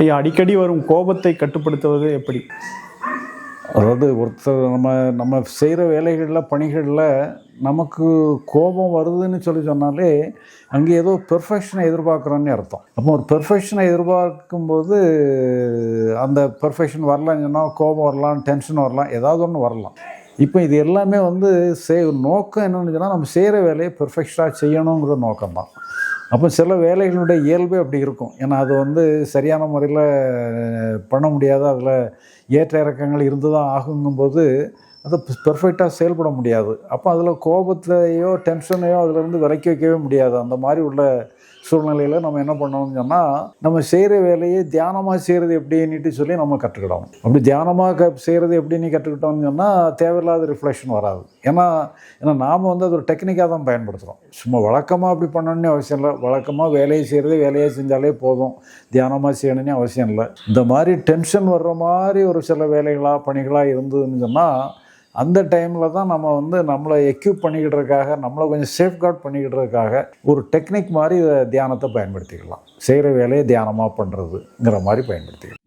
ஐயா அடிக்கடி வரும் கோபத்தை கட்டுப்படுத்துவது எப்படி? அதாவது ஒருத்தர் நம்ம நம்ம செய்கிற வேலைகளில் பணிகளில் நமக்கு கோபம் வருதுன்னு சொல்லி சொன்னாலே அங்கே ஏதோ பெர்ஃபெக்ஷனை எதிர்பார்க்குறோன்னு அர்த்தம். அப்போ ஒரு பெர்ஃபெக்ஷனை எதிர்பார்க்கும்போது அந்த பெர்ஃபெக்ஷன் வரலன்னு சொன்னால் கோபம் வரலாம் டென்ஷன் வரலாம் ஏதாவது ஒன்று வரலாம். இப்போ இது எல்லாமே வந்து சே நோக்கம் என்னென்னு சொன்னால் நம்ம செய்கிற வேலையை பெர்ஃபெக்டாக செய்யணுங்கிற நோக்கம் தான் அப்போ சில வேலைகளுடைய இயல்பே அப்படி இருக்கும். ஏன்னா அது வந்து சரியான முறையில் பண்ண முடியாத அதில் ஏற்ற இறக்கங்கள் இருந்து தான் ஆகுங்கும்போது அது பெர்ஃபெக்டாக செயல்பட முடியாது. அப்போ அதில் கோபத்தையோ டென்ஷனையோ அதிலேருந்து விலக்கி வைக்கவே முடியாது. அந்த மாதிரி உள்ள சூழ்நிலையில் நம்ம என்ன பண்ணணும்னு சொன்னால் நம்ம செய்கிற வேலையை தியானமாக செய்கிறது எப்படின்னுட்டு சொல்லி நம்ம கற்றுக்கிடணும். அப்படி தியானமாக க செய்கிறது எப்படின்னு கற்றுக்கிட்டோம்னு சொன்னால் தேவையில்லாத ரிஃப்ளெக்ஷன் வராது. ஏன்னா ஏன்னா நாம் வந்து அது ஒரு டெக்னிக்காக தான் பயன்படுத்துகிறோம் சும்மா வழக்கமாக அப்படி பண்ணணும்னு அவசியம் இல்லை. வழக்கமாக வேலையை செய்கிறது வேலையை செஞ்சாலே போதும். தியானமாக செய்யணும்னு அவசியம் இல்லை. இந்த மாதிரி டென்ஷன் வர்ற மாதிரி ஒரு சில வேலைகளாக பணிகளாக இருந்ததுன்னு சொன்னால் அந்த டைமில் தான் நம்ம வந்து நம்மளை எக்யூப் பண்ணிக்கிட்டுறதுக்காக நம்மளை கொஞ்சம் சேஃப்கார்ட் பண்ணிக்கிட்டுறதுக்காக ஒரு டெக்னிக் மாதிரி தியானத்தை பயன்படுத்திக்கலாம். செய்கிற வேலையை தியானமாக பண்ணுறதுங்கிற மாதிரி பயன்படுத்திக்கலாம்.